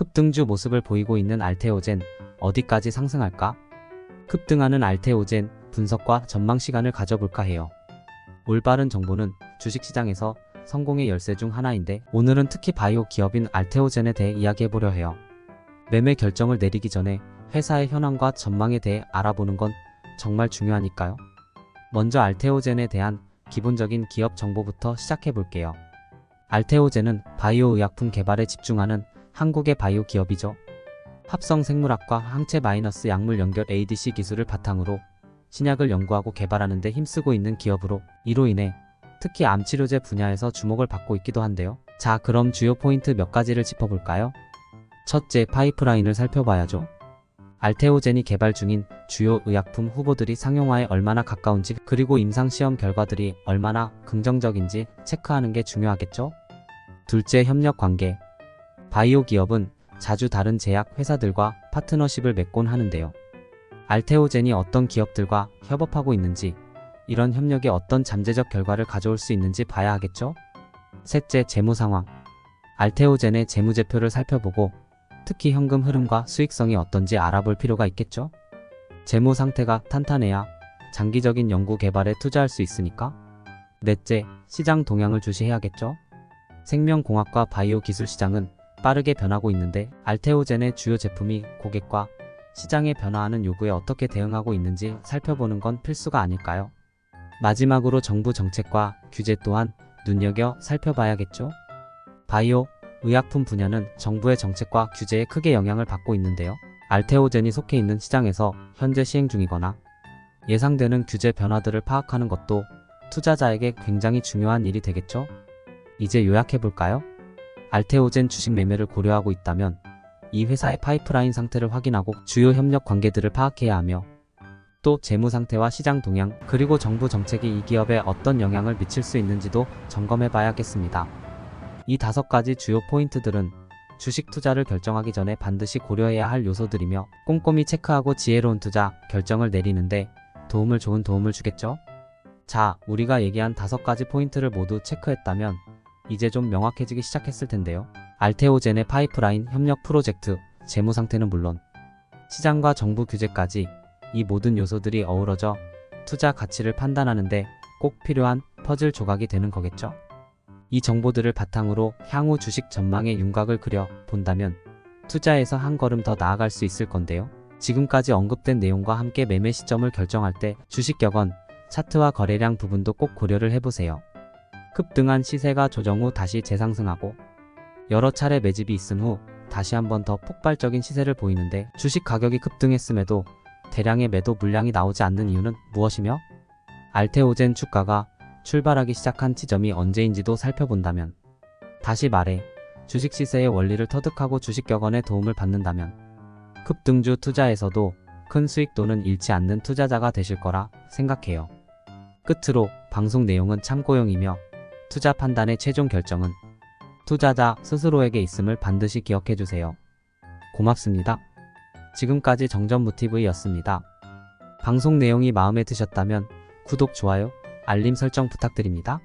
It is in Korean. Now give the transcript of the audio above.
급등주 모습을 보이고 있는 알테오젠 어디까지 상승할까? 급등하는 알테오젠 분석과 전망 시간을 가져볼까 해요. 올바른 정보는 주식시장에서 성공의 열쇠 중 하나인데 오늘은 특히 바이오 기업인 알테오젠에 대해 이야기해보려 해요. 매매 결정을 내리기 전에 회사의 현황과 전망에 대해 알아보는 건 정말 중요하니까요. 먼저 알테오젠에 대한 기본적인 기업 정보부터 시작해 볼게요. 알테오젠은 바이오 의약품 개발에 집중하는 한국의 바이오 기업이죠. 합성 생물학과 항체 마이너스 약물 연결 ADC 기술을 바탕으로 신약을 연구하고 개발하는 데 힘쓰고 있는 기업으로 이로 인해 특히 암 치료제 분야에서 주목을 받고 있기도 한데요. 자, 그럼 주요 포인트 몇 가지를 짚어볼까요? 첫째, 파이프라인을 살펴봐야죠. 알테오젠이 개발 중인 주요 의약품 후보들이 상용화에 얼마나 가까운지 그리고 임상시험 결과들이 얼마나 긍정적인지 체크하는 게 중요하겠죠? 둘째, 협력 관계. 바이오 기업은 자주 다른 제약 회사들과 파트너십을 맺곤 하는데요. 알테오젠이 어떤 기업들과 협업하고 있는지, 이런 협력이 어떤 잠재적 결과를 가져올 수 있는지 봐야 하겠죠? 셋째, 재무 상황. 알테오젠의 재무제표를 살펴보고 특히 현금 흐름과 수익성이 어떤지 알아볼 필요가 있겠죠? 재무 상태가 탄탄해야 장기적인 연구 개발에 투자할 수 있으니까. 넷째, 시장 동향을 주시해야겠죠? 생명공학과 바이오 기술 시장은 빠르게 변하고 있는데 알테오젠의 주요 제품이 고객과 시장에 변화하는 요구에 어떻게 대응하고 있는지 살펴보는 건 필수가 아닐까요? 마지막으로 정부 정책과 규제 또한 눈여겨 살펴봐야겠죠? 바이오, 의약품 분야는 정부의 정책과 규제에 크게 영향을 받고 있는데요. 알테오젠이 속해 있는 시장에서 현재 시행 중이거나 예상되는 규제 변화들을 파악하는 것도 투자자에게 굉장히 중요한 일이 되겠죠? 이제 요약해볼까요? 알테오젠 주식 매매를 고려하고 있다면 이 회사의 파이프라인 상태를 확인하고 주요 협력 관계들을 파악해야 하며 또 재무 상태와 시장 동향 그리고 정부 정책이 이 기업에 어떤 영향을 미칠 수 있는지도 점검해 봐야겠습니다. 이 다섯 가지 주요 포인트들은 주식 투자를 결정하기 전에 반드시 고려해야 할 요소들이며 꼼꼼히 체크하고 지혜로운 투자 결정을 내리는데 도움을 좋은 도움을 주겠죠? 자, 우리가 얘기한 다섯 가지 포인트를 모두 체크했다면 이제 좀 명확해지기 시작했을 텐데요. 알테오젠의 파이프라인 협력 프로젝트, 재무 상태는 물론 시장과 정부 규제까지 이 모든 요소들이 어우러져 투자 가치를 판단하는데 꼭 필요한 퍼즐 조각이 되는 거겠죠? 이 정보들을 바탕으로 향후 주식 전망의 윤곽을 그려 본다면 투자에서 한 걸음 더 나아갈 수 있을 건데요. 지금까지 언급된 내용과 함께 매매 시점을 결정할 때 주식 격언, 차트와 거래량 부분도 꼭 고려를 해보세요. 급등한 시세가 조정 후 다시 재상승하고 여러 차례 매집이 있은 후 다시 한번 더 폭발적인 시세를 보이는데 주식 가격이 급등했음에도 대량의 매도 물량이 나오지 않는 이유는 무엇이며 알테오젠 주가가 출발하기 시작한 지점이 언제인지도 살펴본다면 다시 말해 주식 시세의 원리를 터득하고 주식 격언의 도움을 받는다면 급등주 투자에서도 큰 수익 또는 잃지 않는 투자자가 되실 거라 생각해요. 끝으로 방송 내용은 참고용이며 투자 판단의 최종 결정은 투자자 스스로에게 있음을 반드시 기억해 주세요. 고맙습니다. 지금까지 정전무TV였습니다. 방송 내용이 마음에 드셨다면 구독, 좋아요, 알림 설정 부탁드립니다.